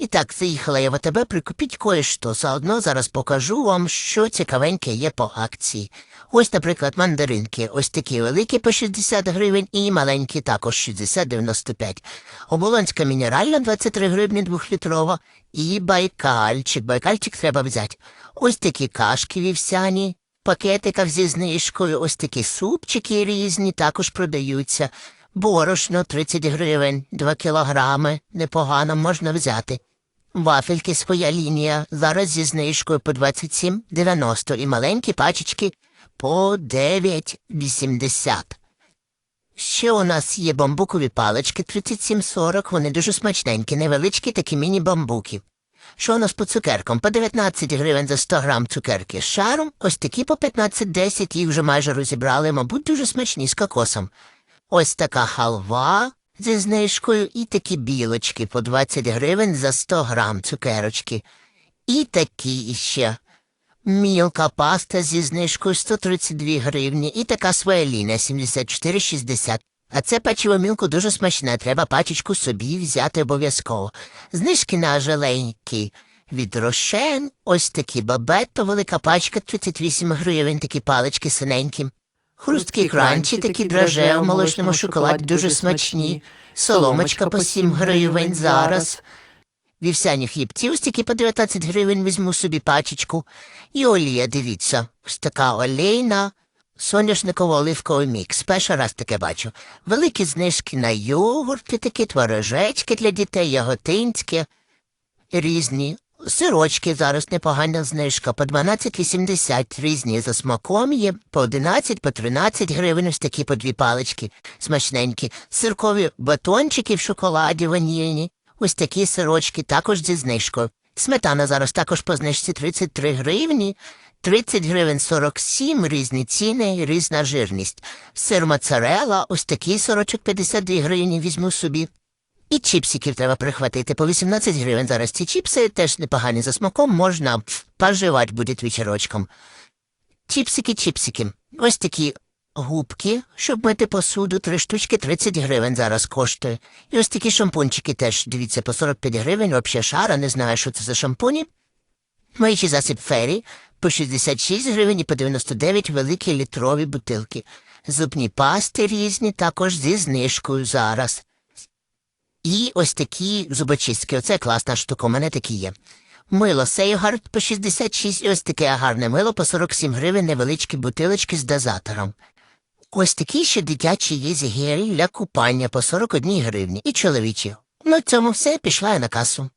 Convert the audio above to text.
І так, заїхала я в АТБ, прикупіть кое-що. Заодно зараз покажу вам, що цікавеньке є по акції. Ось, наприклад, мандаринки. Ось такі великі по 60 гривень і маленькі також 60-95. Оболонська мінеральна 23 гривні двохлітрова і байкальчик. Байкальчик треба взяти. Ось такі кашки вівсяні, в пакетиках зі знижкою, ось такі супчики різні також продаються. Борошно 30 гривень, 2 кілограми, непогано можна взяти. Вафельки своя лінія, зараз зі знижкою по 27,90 і маленькі пачечки по 9,80. Ще у нас є бамбукові палички 37,40, вони дуже смачненькі, невеличкі такі міні-бамбуки. Що у нас по цукеркам? По 19 гривень за 100 грам цукерки з шаром, ось такі по 15-10, їх вже майже розібрали, мабуть, дуже смачні з кокосом. Ось така халва зі знижкою і такі білочки по 20 гривень за 100 грам цукерочки. І такі ще. Мілка паста зі знижкою 132 гривні і така своя лінія 74,60. А це печиво мілку дуже смачне, треба пачечку собі взяти обов'язково. Знижки на желенькі від рошен, ось такі бабетто, велика пачка 38 гривень, такі палички синенькі. Хрусткі кранчі, такі драже в молочному шоколаді дуже смачні. Соломочка по 7 гривень зараз. Вівсяні хлібці, ось по 19 гривень візьму собі пачечку. І олія, дивіться, ось така олейна, соняшниково-оливковий мікс. Перший раз таке бачу. Великі знижки на йогурти, такі творожечки для дітей, яготинські, різні. Сирочки зараз непогана знижка, по 12,80 різні за смаком є, по 11, по 13 гривень ось такі по дві палички, смачненькі. Сиркові батончики в шоколаді ванільні, ось такі сирочки також зі знижкою. Сметана зараз також по знижці 33 гривні, 30 гривень 47, різні ціни, різна жирність. Сир моцарелла, ось такий сорочок 52 гривні візьму собі. І чіпсиків треба прихватити. По 18 гривень зараз ці чіпси теж непогані за смаком, можна поживати буде вечірочком. Чіпсики, чіпсики. Ось такі губки, щоб мити посуду, три штучки 30 гривень зараз коштує. І ось такі шампунчики теж, дивіться, по 45 гривень, взагалі шара, не знаю, що це за шампуні. Миючий засіб фері по 66 гривень і по 99 великі літрові бутилки. Зубні пасти різні, також зі знижкою зараз. І ось такі зубочистки. Оце класна штука, у мене такі є. Мило Сейгард по 66 і ось таке гарне мило по 47 гривень невеличкі бутилочки з дозатором. Ось такі ще дитячі є зігері для купання по 41 гривні і чоловічі. На цьому все пішла я на касу.